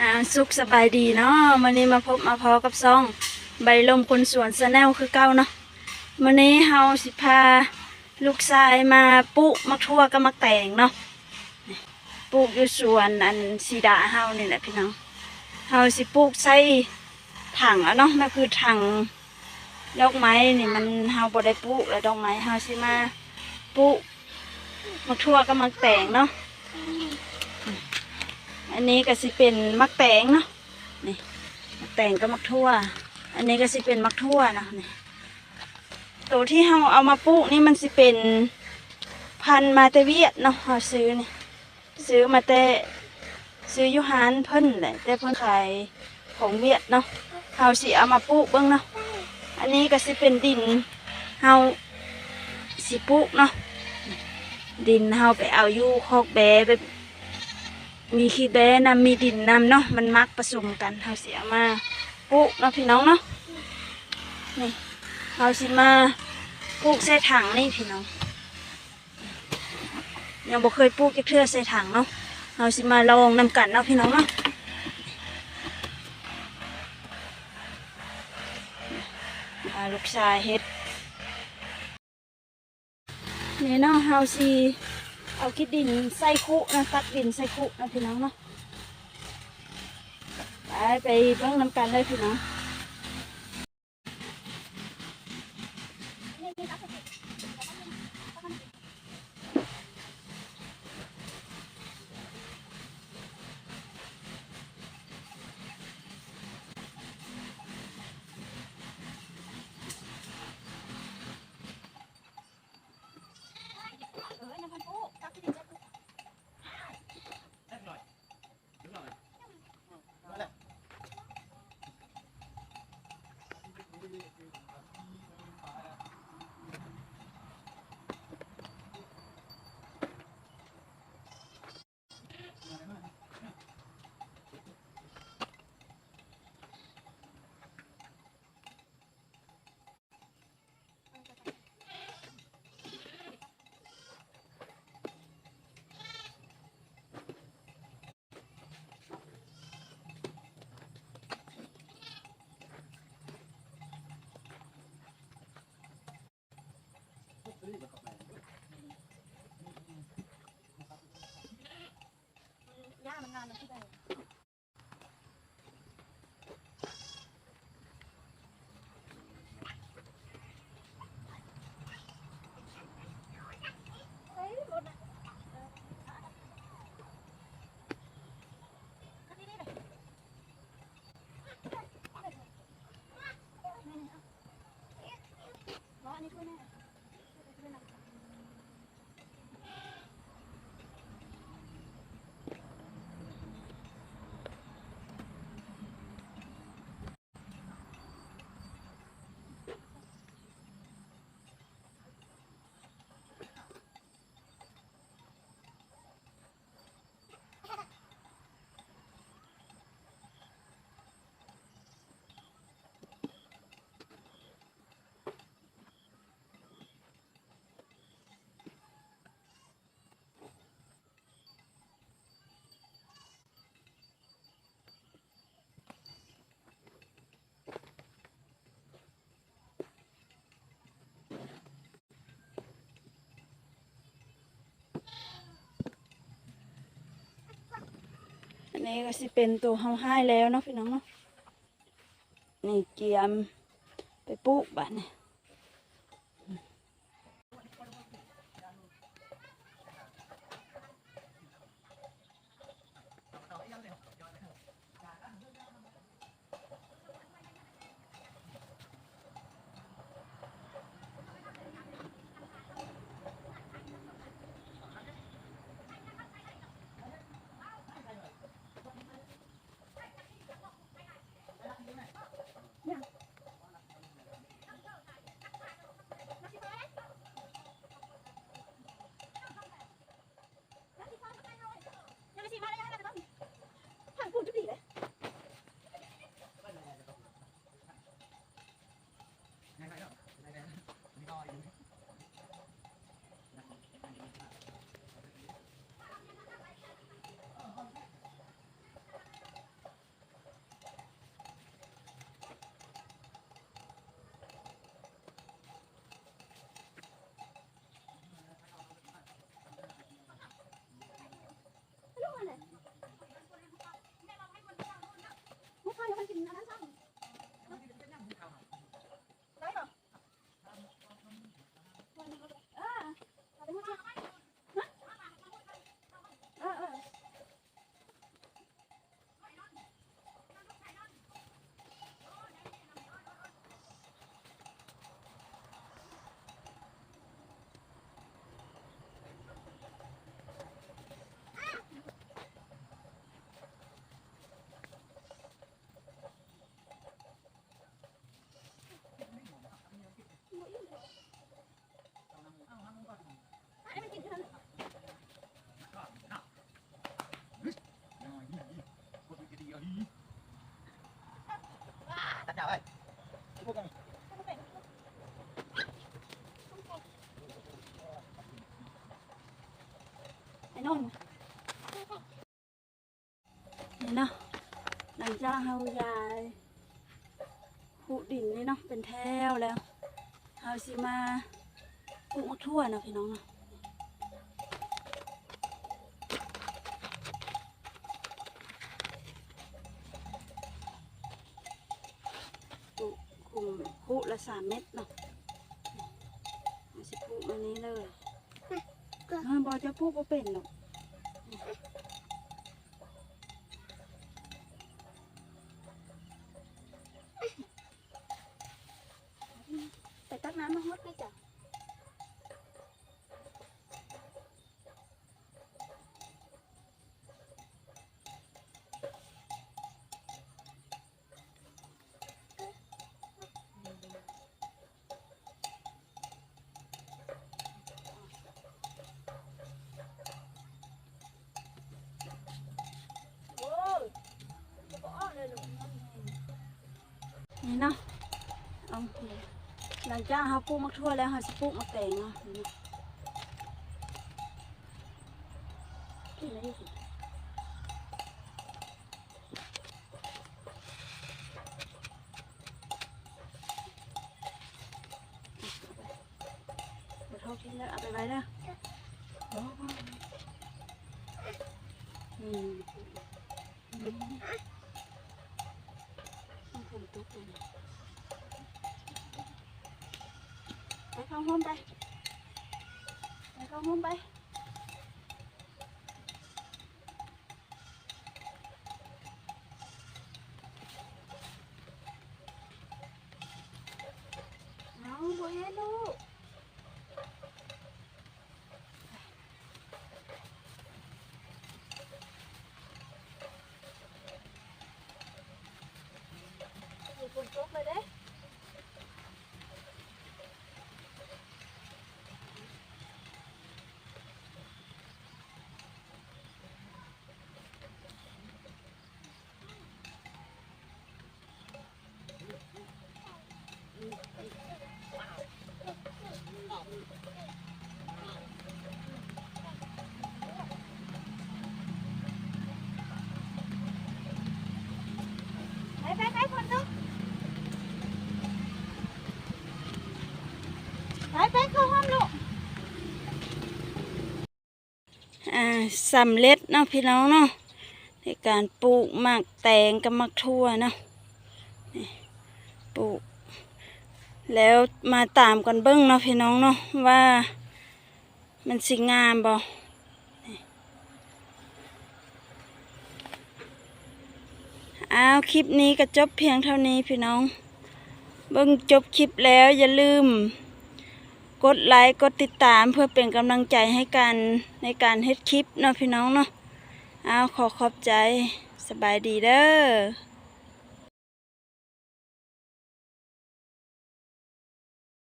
อ่าสุขสบายดีเนาะวันนี้มาพบมาพอกับซอง ใบลมคนสวนสแนลคือเก้าเนาะวันนี้เฮาสิพาลูกชายมาปลูกมักทั่วกับมักแตงเนาะปลูกอยู่สวนอันสีดาเฮานี่แหละพี่น้องเฮาสิปลูกใส่ถังอะเนาะนั่นคือถังดอกไม้นี่มันเฮาบ่ได้ปลูกแล้วดอกไม้เฮาสิมาปลูกมักทั่วกับมักแตงเนาะ อันนี้ก็สิเป็นมักแตงเนาะนี่มักแตงกับมักทั่ว อันนี้ก็สิเป็นมักทั่วนะนี่ตัวที่เราเอามาปลูกนี่มันสิเป็นพันมาแต่เวียดเนาะเราซื้อนี่ซื้อมาแต่ซื้อยูฮานเพิ่นแหละแต่เพิ่นขายของเวียดเนาะเราสิเอามาปลูกเบิ่งเนาะอันนี้ก็สิเป็นดินเฮาสิปลูกเนาะดินเฮาไปเอาอยู่คอกแบไป มีขี้แบนำมีดินนำเนาะมันมักผสมกันเฮาเสิเอามาปลูกเนาะพี่น้องเนาะนี่เฮาสิมาปลูกใส่ถังนี่พี่น้องยังบ่เคยปลูกจักเทื่อใส่ถังเนาะเฮาสิมาลองนำกันเนาะพี่น้องเนาะลูกชายเฮ็ดนี่เนาะเฮาสิ เอาคิดดินใส่คุนะตัดดินใส่คุนะพี่น้องเนาะไปไปเบิ่งน้ำกันเลยพี่น้อง นี้ก็สิเป็นตัวเฮาให้แล้วเนาะพี่น้องเนาะนี่เกียมไปปุ๊บบ้านนี่ หลังจากเฮายายขุดินนี่เนาะเป็นแถวแล้วเฮาสิมาปลูกมะทั่วเนาะพี่น้องเนาะปลูกคุมคุละสามเม็ดเนาะเอาสิปลูกอันนี้เลยเออบอจะปลูกบ่เป็นหรอก ไปตักน้ำมาฮดเลยจ้ะ นี่เนาะเอาหลังจากเขาปลูกมะทั่วแล้วเขาจะปลูกมะแตงเนาะนี่กินอะไรสิเดี๋ยวเขากินแล้วเอาไปไว้แล้อมอืมมันฝนตกเลย ไปเข้าห้องไปไปเข้าห้องไป เอาบ่เห็นลูกอยู่บนโต๊ะเลยเด้ ไปไปไปคนลูกไปไปเข้าห้องลูก อ่าสำเร็จเนาะพี่น้องเนาะในการปลูกหมากแตงกับหมากทั่วเนาะปลูก แล้วมาตามกันเบิ้งเนาะพี่น้องเนาะว่ามันสิงามบ่เอาคลิปนี้ก็จบเพียงเท่านี้พี่น้อง เบิ่งจบคลิปแล้วอย่าลืม กดไลค์กดติดตามเพื่อเป็นกำลังใจให้กันในการเฮ็ดคลิปเนาะพี่น้องเนาะเอาขอขอบใจสบายดีเด้อ